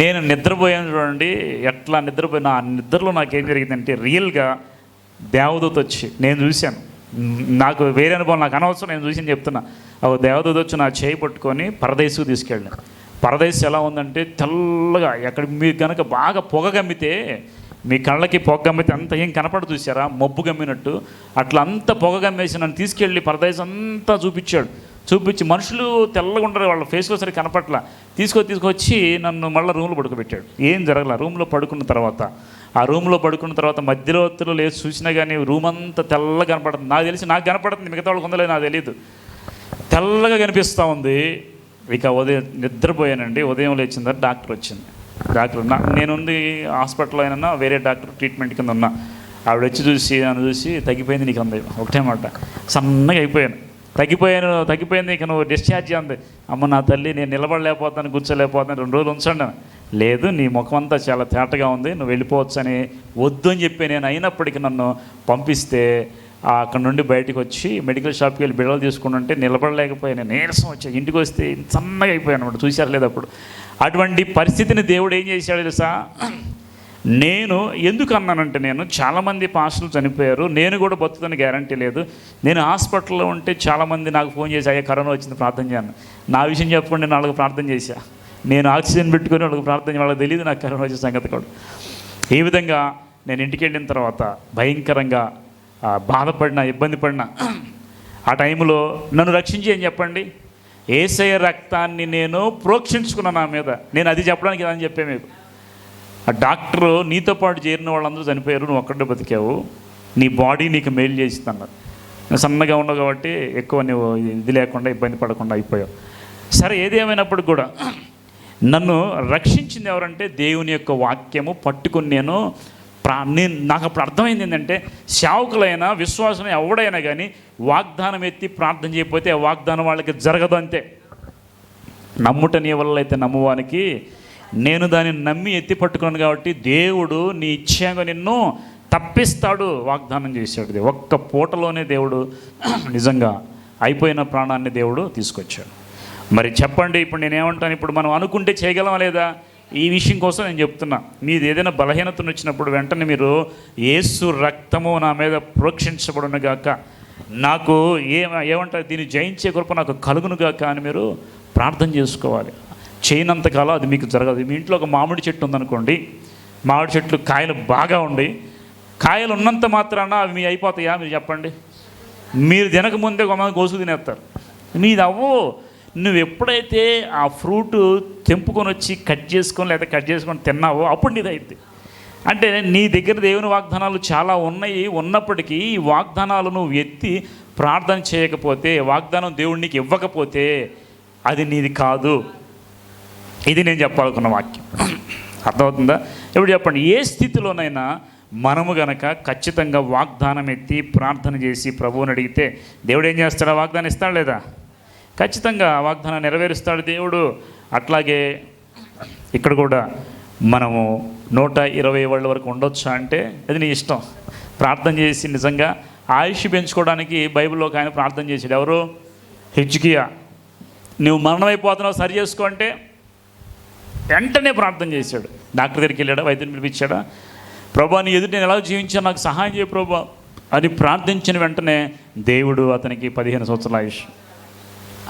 నేను నిద్రపోయాను చూడండి ఎట్లా నిద్రపోయినా ఆ నిద్రలో నాకేం జరిగిందంటే రియల్గా దేవదూత వచ్చి నేను చూశాను. నాకు వేరే అనుభవం నాకు అనవసరం నేను చూసి చెప్తున్నా. ఒక దేవదూత వచ్చి నా చేయి పట్టుకొని పరదేశకు తీసుకెళ్ళాను పరదేశం ఎలా ఉందంటే తెల్లగా ఎక్కడ మీరు కనుక బాగా పొగ గమ్మితే మీ కళ్ళకి పొగ గమ్మితే అంత ఏం కనపడ చూసారా మబ్బు గమ్మినట్టు. అట్లా అంత పొగ గమ్మేసి నన్ను తీసుకెళ్ళి పరదేశం అంతా చూపించాడు. చూపించి మనుషులు తెల్లగా ఉండరు వాళ్ళ ఫేస్లో సరి కనపట్ల. తీసుకొని తీసుకొచ్చి నన్ను మళ్ళీ రూమ్లో పడుకోబెట్టాడు. ఏం జరగల? రూమ్లో పడుకున్న తర్వాత. ఆ రూమ్లో పడుకున్న తర్వాత మధ్యలో లేదు చూసినా కానీ రూమ్ అంతా తెల్లగా కనపడుతుంది. నాకు తెలిసి నాకు కనపడుతుంది మిగతా వాళ్ళకి ఉందో నాకు తెలియదు తెల్లగా కనిపిస్తూ ఉంది. ఇక ఉదయం నిద్రపోయానండి. ఉదయం లేచిందని డాక్టర్ వచ్చింది. డాక్టర్ నా నేనుంది హాస్పిటల్లో అయినా వేరే డాక్టర్ ట్రీట్మెంట్ కింద ఉన్నా. ఆవిడ వచ్చి చూసి నన్ను చూసి తగ్గిపోయింది నీకు అంది. ఒకటే మాట. సన్నగా అయిపోయాను. తగ్గిపోయాను తగ్గిపోయింది ఇక నువ్వు డిశ్చార్జ్ అంది. అమ్మ నా తల్లి నేను నిలబడలేకపోతాను కూర్చోలేకపోతాను రెండు రోజులు ఉంచండి లేదు నీ ముఖం అంతా చాలా తేటగా ఉంది నువ్వు వెళ్ళిపోవచ్చు అని వద్దు అని చెప్పి నేను అయినప్పటికీ నన్ను పంపిస్తే అక్కడ నుండి బయటకు వచ్చి మెడికల్ షాప్కి వెళ్ళి బిడలు తీసుకుంటుంటే నిలబడలేకపోయాను. నీరసం వచ్చాయి ఇంటికి వస్తే సన్నగా అయిపోయాను అనమాట చూశారు లేదు అప్పుడు. అటువంటి పరిస్థితిని దేవుడు ఏం చేశాడు తెలుసా? నేను ఎందుకు అన్నానంటే నేను చాలామంది పాస్టర్లు చనిపోయారు. నేను కూడా బతుకుతాను గ్యారంటీ లేదు. నేను హాస్పిటల్లో ఉంటే చాలామంది నాకు ఫోన్ చేసి అయ్యా కరోనా వచ్చింది ప్రార్థన చేయను నా విషయం చెప్పకుండా నేను వాళ్ళకి ప్రార్థన చేశా. నేను ఆక్సిజన్ పెట్టుకుని వాళ్ళకి ప్రార్థన వాళ్ళకి తెలియదు నాకు కరోనా వచ్చిన సంగతి కూడా. ఈ విధంగా నేను ఇంటికి వెళ్ళిన తర్వాత భయంకరంగా బాధపడిన ఇబ్బంది పడిన ఆ టైంలో నన్ను రక్షించి అని చెప్పండి? ఏసయ రక్తాన్ని నేను ప్రోక్షించుకున్నాను నా మీద. నేను అది చెప్పడానికి అని చెప్పే మీకు. ఆ డాక్టరు నీతో పాటు చేరిన వాళ్ళందరూ చనిపోయారు నువ్వు ఒక్కడే బతికావు నీ బాడీ నీకు మెయిల్ చేసిస్తాను. సన్నగా ఉండవు కాబట్టి ఎక్కువ నువ్వు ఇది లేకుండా ఇబ్బంది పడకుండా అయిపోయావు. సరే ఏది కూడా నన్ను రక్షించింది ఎవరంటే దేవుని యొక్క వాక్యము పట్టుకుని నేను ప్రా నేను నాకు అప్పుడు అర్థమైంది ఏంటంటే సేవకులైనా విశ్వాసం ఎవడైనా కానీ వాగ్దానం ఎత్తి ప్రార్థన చేయకపోతే ఆ వాగ్దానం వాళ్ళకి జరగదు అంతే. నమ్ముట నీ వల్ల అయితే నమ్మువానికి నేను దాన్ని నమ్మి ఎత్తి పట్టుకున్నాను కాబట్టి దేవుడు నీ ఇచ్చాక నిన్ను తప్పిస్తాడు వాగ్దానం చేశాడు ఒక్క పూటలోనే దేవుడు నిజంగా అయిపోయిన ప్రాణాన్ని దేవుడు తీసుకొచ్చాడు. మరి చెప్పండి ఇప్పుడు నేనేమంటాను ఇప్పుడు మనం అనుకుంటే చేయగలమా లేదా? ఈ విషయం కోసం నేను చెప్తున్నా. మీది ఏదైనా బలహీనతను వచ్చినప్పుడు వెంటనే మీరు ఏసు రక్తము నా మీద ప్రోక్షించబడునుగాక నాకు ఏ ఏమంటారు దీన్ని జయించే కృప నాకు కలుగును గాక అని మీరు ప్రార్థన చేసుకోవాలి. చేయనంతకాలం అది మీకు జరగదు. మీ ఇంట్లో ఒక మామిడి చెట్టు ఉందనుకోండి. మామిడి చెట్లు కాయలు బాగా ఉండి కాయలు ఉన్నంత మాత్రాన అవి మీ అయిపోతాయా మీరు చెప్పండి? మీరు తినకముందే కొంతమంది గోసు తినేస్తారు. మీది అవ్వు. నువ్వు ఎప్పుడైతే ఆ ఫ్రూట్ తెంపుకొని వచ్చి కట్ చేసుకొని లేదా కట్ చేసుకొని తిన్నావో అప్పుడు నీదైద్ది. అంటే నీ దగ్గర దేవుని వాగ్దానాలు చాలా ఉన్నాయి. ఉన్నప్పటికీ ఈ వాగ్దానాలు నువ్వు ఎత్తి ప్రార్థన చేయకపోతే వాగ్దానం దేవుడికి ఇవ్వకపోతే అది నీది కాదు. ఇది నేను చెప్పాలనుకున్న వాక్యం. అర్థమవుతుందా? ఇప్పుడు చెప్పండి ఏ స్థితిలోనైనా మనము గనక ఖచ్చితంగా వాగ్దానం ఎత్తి ప్రార్థన చేసి ప్రభువుని అడిగితే దేవుడు ఏం చేస్తాడా? వాగ్దానం ఇస్తాడు లేదా? ఖచ్చితంగా వాగ్దానం నెరవేరుస్తాడు దేవుడు. అట్లాగే ఇక్కడ కూడా మనము నూట ఇరవై ఏళ్ళ వరకు ఉండొచ్చా అంటే అది నీ ఇష్టం. ప్రార్థన చేసి నిజంగా ఆయుష్ పెంచుకోవడానికి బైబిల్లో ఒక ఆయన ప్రార్థన చేశాడు. ఎవరు? హెచ్కియా నువ్వు మరణమైపోతున్నావు సరి చేసుకో అంటే వెంటనే ప్రార్థన చేశాడు. డాక్టర్ దగ్గరికి వెళ్ళాడా? వైద్యుని పిలిపించాడా? ప్రభా నీ ఎదుటి నేను ఎలా జీవించాను నాకు సహాయం చేయ ప్రభా అని ప్రార్థించిన వెంటనే దేవుడు అతనికి పదిహేను సంవత్సరాల ఆయుష్.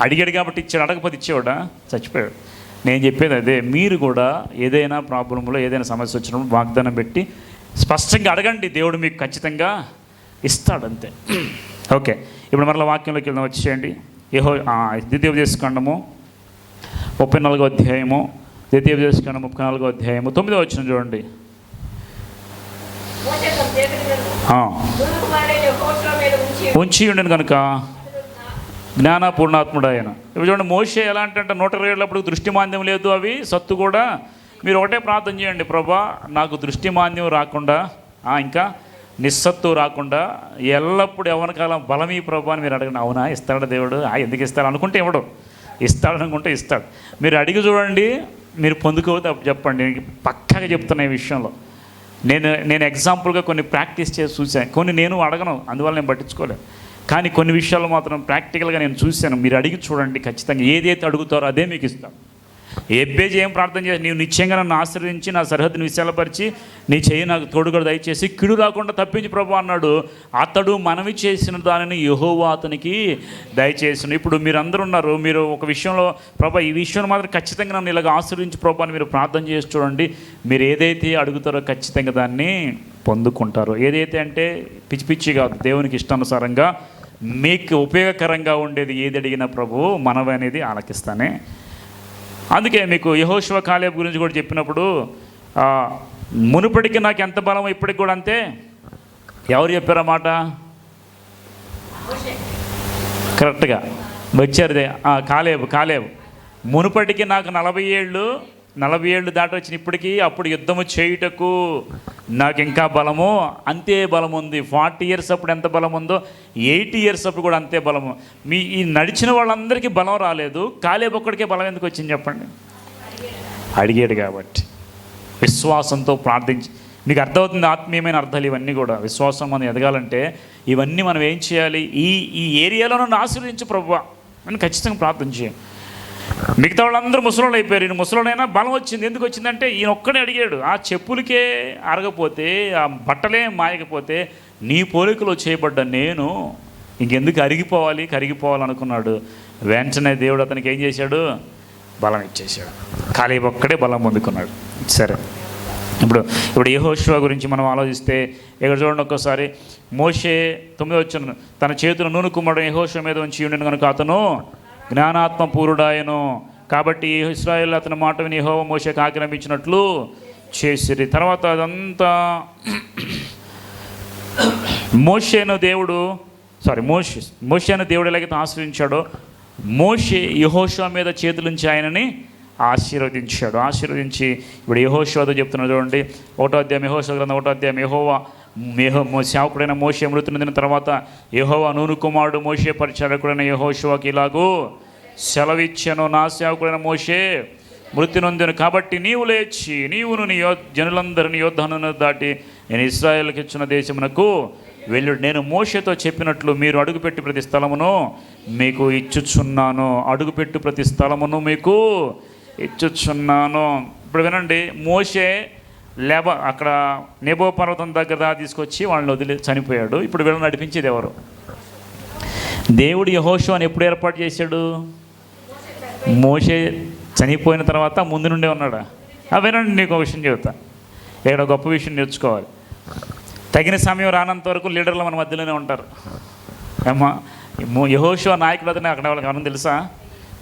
అడిగాడు కాబట్టి ఇచ్చాడు అడగకపోతే ఇచ్చేవాడా? చచ్చిపోయాడు. నేను చెప్పేది అదే మీరు కూడా ఏదైనా ప్రాబ్లంలో ఏదైనా సమస్య వచ్చినప్పుడు వాగ్దానం పెట్టి స్పష్టంగా అడగండి దేవుడు మీకు ఖచ్చితంగా ఇస్తాడు అంతే ఓకే ఇప్పుడు మరలా వాక్యంలోకి వెళ్దాం వచ్చేయండి ఏహో ద్వితీయ చేసుకుండము ముప్పై నాలుగో అధ్యాయము ద్వితీయ చేసుకుండం ముప్పై నాలుగో అధ్యాయము తొమ్మిదో వచ్చిన చూడండి. ఉంచి ఉండను కనుక జ్ఞానపూర్ణాత్ముడు ఆయన ఇప్పుడు చూడండి మోసే ఎలా అంటే నూట ఇరవై ఏళ్ళప్పుడు దృష్టి మాంద్యం లేదు అవి సత్తు కూడా. మీరు ఒకటే ప్రార్థన చేయండి ప్రభా నాకు దృష్టి మాంద్యం రాకుండా ఇంకా నిస్సత్తు రాకుండా ఎల్లప్పుడు ఎవరికాలం బలమీ ప్రభా అని మీరు అడగండి. అవునా ఇస్తాడు దేవుడు? ఆ, ఎందుకు ఇస్తాడు? అనుకుంటే ఇవ్వడు. ఇస్తాడు అనుకుంటే ఇస్తాడు. మీరు అడిగి చూడండి మీరు పొందుకోవద్దు అప్పుడు చెప్పండి. పక్కగా పక్కాగా చెప్తున్నా ఈ విషయంలో. నేను నేను ఎగ్జాంపుల్గా కొన్ని ప్రాక్టీస్ చేసి చూశాను. కొన్ని నేను అడగను అందువల్ల నేను పట్టించుకోలేదు. కానీ కొన్ని విషయాలు మాత్రం ప్రాక్టికల్గా నేను చూశాను. మీరు అడిగి చూడండి ఖచ్చితంగా. ఏదైతే అడుగుతారో అదే మీకు ఇస్తాం. ఎబ్బేజీ ఏం ప్రార్థన చేసి నీవు నిశ్చయంగా నన్ను ఆశ్రయించి నా సరిహద్దుని విశాలపరిచి నీ చేయి నాకు తోడుగా దయచేసి కిడు రాకుండా తప్పించి ప్రభు అన్నాడు. అతడు మనవి చేసిన దానిని యహోవా అతనికి దయచేసిన. ఇప్పుడు మీరందరూ ఉన్నారు. మీరు ఒక విషయంలో ప్రభా ఈ విషయంలో మాత్రం ఖచ్చితంగా నన్ను ఇలాగ ఆశ్రయించి ప్రభు అని మీరు ప్రార్థన చేసి చూడండి. మీరు ఏదైతే అడుగుతారో ఖచ్చితంగా దాన్ని పొందుకుంటారు. ఏదైతే అంటే పిచ్చి పిచ్చి కాదు దేవునికి ఇష్టానుసారంగా మీకు ఉపయోగకరంగా ఉండేది ఏది అడిగినా ప్రభు మనవి అనేది ఆలకిస్తానే. అందుకే మీకు యహోశివ కాలేబ్ గురించి కూడా చెప్పినప్పుడు మునుపటికి నాకు ఎంత బలం ఇప్పటికి కూడా అంతే? ఎవరు చెప్పారు ఆ మాట? మోషే. కరెక్ట్గా. వచ్చారుదే కాలేబు కాలేబు. మునుపటికి నాకు నలభై ఏళ్ళు నలభై ఏళ్ళు దాటి వచ్చిన ఇప్పటికీ అప్పుడు యుద్ధము చేయుటకు నాకు ఇంకా బలము అంతే బలం ఉంది. ఫార్టీ ఇయర్స్ అప్పుడు ఎంత బలం ఉందో ఎయిటీ ఇయర్స్ అప్పుడు కూడా అంతే బలము. మీ ఈ నడిచిన వాళ్ళందరికీ బలం రాలేదు. కాలేబు ఒక్కడికే బలం ఎందుకు వచ్చింది చెప్పండి? అడిగాడు కాబట్టి. విశ్వాసంతో ప్రార్థించి మీకు అర్థమవుతుంది ఆత్మీయమైన అర్థాలు ఇవన్నీ కూడా. విశ్వాసం మనం ఎదగాలంటే ఇవన్నీ మనం ఏం చేయాలి? ఈ ఈ ఏరియాలో నన్ను ఆశీర్వదించు ప్రభు అని ఖచ్చితంగా ప్రార్థన చేయం. మిగతా వాళ్ళందరూ ముసలోళ్ళు అయిపోయారు. ఈయన ముసలోడైనా బలం వచ్చింది. ఎందుకు వచ్చిందంటే ఈయన ఒక్కడే అడిగాడు ఆ చెప్పులకే అరగపోతే ఆ బట్టలే మాయకపోతే నీ పోలికలో చేయబడ్డ నేను ఇంకెందుకు అరిగిపోవాలి కరిగిపోవాలనుకున్నాడు. వెంటనే దేవుడు అతనికి ఏం చేశాడు? బలం ఇచ్చేసాడు ఖాళీ ఒక్కడే బలం పొందుకున్నాడు. సరే. ఇప్పుడు ఇప్పుడు యహోశివ గురించి మనం ఆలోచిస్తే ఇక్కడ చూడండి ఒక్కసారి. మోషే తొమ్మిది వచ్చిన తన చేతులు నూనె కుమ్మడం యహోశివ మీద ఉంచి ఉండిన కనుక అతను జ్ఞానాత్మ పూరుడాయను కాబట్టి ఇస్రాయేల్ అతని మాట విని హోవ మోషేకి ఆక్రమించినట్లు చేసిరి. తర్వాత అదంతా మోషేను దేవుడు సారీ మోషే మోషేను దేవుడు ఎలాగైతే ఆశ్రయించాడో మోషే యహోషా మీద చేతులుంచి ఆయనని ఆశీర్వదించాడు. ఆశీర్వదించి ఇప్పుడు యహోషోతో చెప్తున్నాడు చూడండి ఒకటో అధ్యాయం యహోషో గ్రంథం ఒకటో అధ్యాయం యహోవా యెహో సేవకుడైన మోషే మృతి నొందిన తర్వాత యహోవా నూను కుమారుడు మోషే పరిచారకుడైన యహోశివకి ఇలాగూ సెలవిచ్చాను నా సేవకుడైన మోషే మృతి నొందిను కాబట్టి నీవు లేచి నీవును నీ యో జనులందరినీ యోధను దాటి నేను ఇస్రాయేల్కి ఇచ్చిన దేశమునకు వెళ్ళుడు నేను మోషతో చెప్పినట్లు మీరు అడుగుపెట్టి ప్రతి స్థలమును మీకు ఇచ్చుచున్నాను. అడుగుపెట్టు ప్రతి స్థలమును మీకు ఇచ్చుచున్నాను. ఇప్పుడు వినండి మోషే లేబ అక్కడ నెబో పర్వతం దగ్గర తీసుకొచ్చి వాళ్ళని వదిలి చనిపోయాడు. ఇప్పుడు వీళ్ళని నడిపించేది ఎవరు? దేవుడు యహోషువాని ఎప్పుడు ఏర్పాటు చేశాడు? మోషే చనిపోయిన తర్వాత ముందు నుండే ఉన్నాడా? ఆ వినండి నీకు ఒక విషయం చెబుతా. ఇక్కడ గొప్ప విషయం నేర్చుకోవాలి. తగిన సమయం రానంత వరకు లీడర్లు మన మధ్యలోనే ఉంటారు. ఏమ్మా యహోషువ నాయకుడు అతను అక్కడ వాళ్ళకి ఎవరైనా తెలుసా?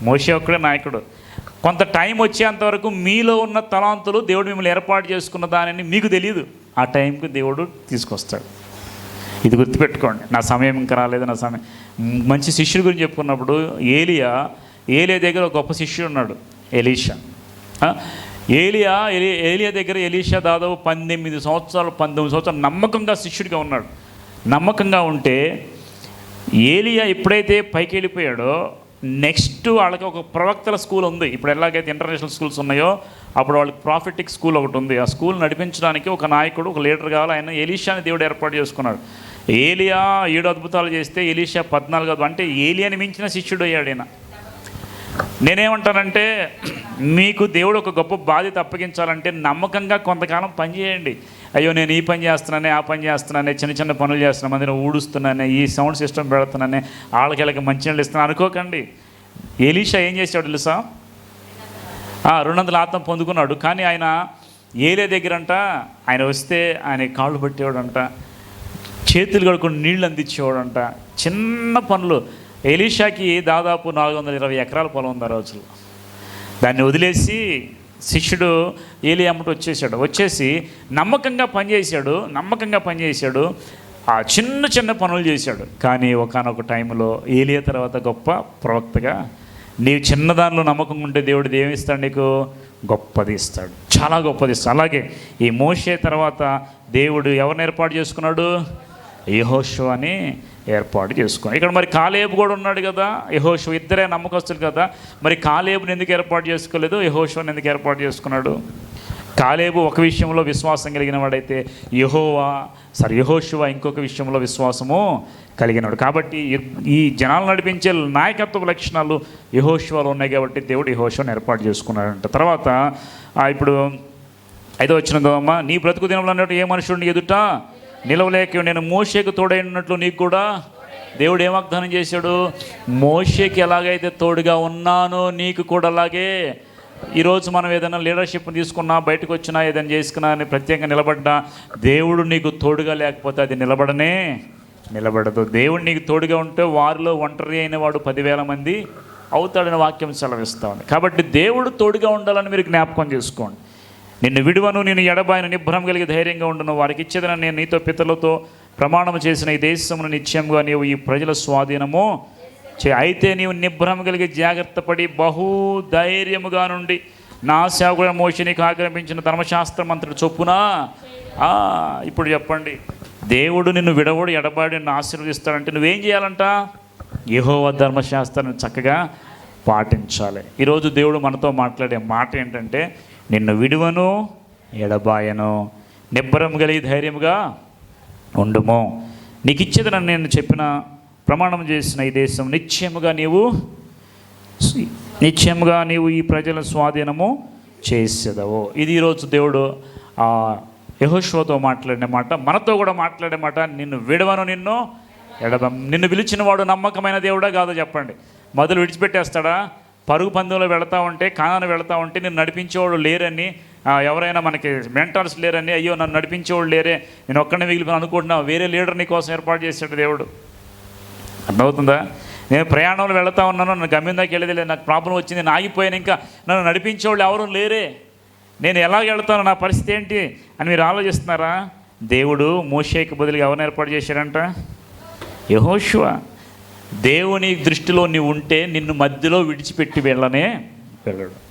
మోషే ఒక్కడే నాయకుడు. కొంత టైం వచ్చేంత వరకు మీలో ఉన్న తలాంతులు దేవుడు మిమ్మల్ని ఏర్పాటు చేసుకున్న దానిని మీకు తెలియదు ఆ టైంకి దేవుడు తీసుకొస్తాడు. ఇది గుర్తుపెట్టుకోండి. నా సమయం ఇంకా రాలేదు నా సమయం. మంచి శిష్యుడి గురించి చెప్పుకున్నప్పుడు ఏలియా ఏలియా దగ్గర ఒక గొప్ప శిష్యుడు ఉన్నాడు ఎలీషా. ఏలియా ఎలి ఏలియా దగ్గర ఎలీషా దాదాపు పద్దెనిమిది సంవత్సరాలు పంతొమ్మిది సంవత్సరాలు నమ్మకంగా శిష్యుడిగా ఉన్నాడు. నమ్మకంగా ఉంటే ఏలియా ఎప్పుడైతే పైకి వెళ్ళిపోయాడో నెక్స్ట్ వాళ్ళకి ఒక ప్రవక్తల స్కూల్ ఉంది. ఇప్పుడు ఎలాగైతే ఇంటర్నేషనల్ స్కూల్స్ ఉన్నాయో అప్పుడు వాళ్ళకి ప్రాఫిటిక్ స్కూల్ ఒకటి ఉంది. ఆ స్కూల్ నడిపించడానికి ఒక నాయకుడు ఒక లీడర్ కావాలి. ఆయన ఏలీషాని దేవుడు ఏర్పాటు చేసుకున్నాడు. ఏలియా ఏడు అద్భుతాలు చేస్తే ఏలీషా పద్నాలుగు అంటే ఏలియాని మించిన శిష్యుడు అయ్యాడు ఈయన. నేనేమంటానంటే మీకు దేవుడు ఒక గొప్ప బాధ్యత అప్పగించాలంటే నమ్మకంగా కొంతకాలం పని చేయండి అయ్యో నేను ఈ పని చేస్తున్నానే ఆ పని చేస్తున్నానే చిన్న చిన్న పనులు చేస్తున్నా మందిని ఊడుస్తున్నానే ఈ సౌండ్ సిస్టమ్ పెడుతున్నానే వాళ్ళకి వీళ్ళకి మంచినీళ్ళు ఇస్తున్నాను అనుకోకండి. ఎలీషా ఏం చేశాడు తెలుసా? రెండు వందల ఆత్మ పొందుకున్నాడు. కానీ ఆయన ఏలే దగ్గరంట ఆయన వస్తే ఆయన కాళ్ళు పట్టేవాడంట చేతులు కడుకుని నీళ్ళు అందించేవాడంట. చిన్న పనులు. ఎలీషాకి దాదాపు నాలుగు వందల ఇరవై ఎకరాల పొలం ఉంది ఆ రోజులు దాన్ని వదిలేసి శిష్యుడు ఏలి అమ్మట వచ్చేసాడు వచ్చేసి నమ్మకంగా పనిచేశాడు నమ్మకంగా పనిచేశాడు ఆ చిన్న చిన్న పనులు చేశాడు. కానీ ఒకనొక టైంలో ఏలియా తర్వాత గొప్ప ప్రవక్తగా నీవు చిన్నదానిలో నమ్మకం ఉంటే దేవుడు ఏమిస్తాడు నీకు? గొప్పది ఇస్తాడు. చాలా గొప్పది ఇస్తాడు. అలాగే ఈ మోషే తర్వాత దేవుడు ఎవరిని ఏర్పాటు చేసుకున్నాడు? యహోషు అని ఏర్పాటు చేసుకున్నాడు ఇక్కడ మరి కాలేబు కూడా ఉన్నాడు కదా యహోషు ఇద్దరే నమ్మకస్తులు కదా. మరి కాలేబుని ఎందుకు ఏర్పాటు చేసుకోలేదు యహోషుని ఎందుకు ఏర్పాటు చేసుకున్నాడు? కాలేబు ఒక విషయంలో విశ్వాసం కలిగిన వాడైతే యహోవా సారీ యహోషువా ఇంకొక విషయంలో విశ్వాసము కలిగినాడు కాబట్టి ఈ- జనాలు నడిపించే నాయకత్వ లక్షణాలు యహోషువాలో ఉన్నాయి కాబట్టి దేవుడు యహోషుని ఏర్పాటు చేసుకున్నాడంట. తర్వాత ఇప్పుడు ఐదో వచ్చిన కదమ్మా నీ బ్రతుకు దినంలో అన్నట్టు ఏ మనుషుడిని ఎదుట? నిలవలేక నేను మోషేకు తోడైనట్లు నీకు కూడా దేవుడు ఏం వాగ్దానం చేశాడు? మోషేకి ఎలాగైతే తోడుగా ఉన్నానో నీకు కూడా అలాగే. ఈరోజు మనం ఏదైనా లీడర్షిప్ తీసుకున్నా బయటకు వచ్చినా ఏదైనా చేసుకున్నా అని ప్రత్యేకంగా నిలబడ్డా దేవుడు నీకు తోడుగా లేకపోతే అది నిలబడనే నిలబడదు. దేవుడు నీకు తోడుగా ఉంటే వారిలో ఒంటరి అయిన వాడు పదివేల మంది అవుతాడని వాక్యం సెలవిస్తా ఉంది కాబట్టి దేవుడు తోడుగా ఉండాలని మీరు జ్ఞాపకం చేసుకోండి. నిన్ను విడువను నేను ఎడబాయను నిభ్రం కలిగి ధైర్యంగా ఉండును. వారికి ఇచ్చేదని నేను నీతో పితలతో ప్రమాణం చేసిన ఈ దేశమును నిత్యంగా నీవు ఈ ప్రజల స్వాధీనము చే అయితే నీవు నిభ్రం కలిగి జాగ్రత్త పడి బహు ధైర్యముగా నుండి నా సేవకుడ మోషినికి ఆక్రమించిన ధర్మశాస్త్ర మంత్రుడు చొప్పున ఇప్పుడు చెప్పండి. దేవుడు నిన్ను విడవడు ఎడబాడి నిన్ను ఆశీర్వదిస్తాడంటే నువ్వేం చేయాలంట? యహోవ ధర్మశాస్త్రాన్ని చక్కగా పాటించాలి. ఈరోజు దేవుడు మనతో మాట్లాడే మాట ఏంటంటే నిన్ను విడువను ఎడబాయను నిబ్బరం కలిగి ధైర్యముగా ఉండుము. నీకు ఇచ్చేది నన్ను నేను చెప్పిన ప్రమాణం చేసిన ఈ దేశం. నిశ్చయముగా నీవు నిశ్చయముగా నీవు ఈ ప్రజల స్వాధీనము చేసేదవు. ఇది ఈరోజు దేవుడు ఆ యహోశ్వతో మాట్లాడిన మాట. మనతో కూడా మాట్లాడే మాట. నిన్ను విడవను నిన్ను ఎడబం నిన్ను పిలిచిన వాడు నమ్మకమైన దేవుడా కాదో చెప్పండి. మొదలు విడిచిపెట్టేస్తాడా? పరుగు పందెంలో వెళతా ఉంటే కానాను వెళతా ఉంటే నేను నడిపించేవాడు లేరని ఎవరైనా మనకి మెంటర్స్ లేరని అయ్యో నన్ను నడిపించేవాడు లేరే నేను ఒక్కడిని మిగిలిపోయి అనుకుంటున్నా వేరే లీడర్ నీ కోసం ఏర్పాటు చేశాడు దేవుడు. అర్థమవుతుందా? నేను ప్రయాణంలో వెళతా ఉన్నాను నన్ను గమ్యం దాకా వెళ్ళేది లేదు నాకు ప్రాబ్లం వచ్చింది నేను ఆగిపోయాను ఇంకా నన్ను నడిపించేవాళ్ళు ఎవరు లేరే. నేను ఎలా వెళ్తాను నా పరిస్థితి ఏంటి అని మీరు ఆలోచిస్తున్నారా? దేవుడు మోషేకి బదులుగా ఎవరిని ఏర్పాటు చేశాడంట? యహోష్వా. దేవుని దృష్టిలో నీవు ఉంటే నిన్ను మధ్యలో విడిచిపెట్టి వెళ్ళనే వెళ్ళడు.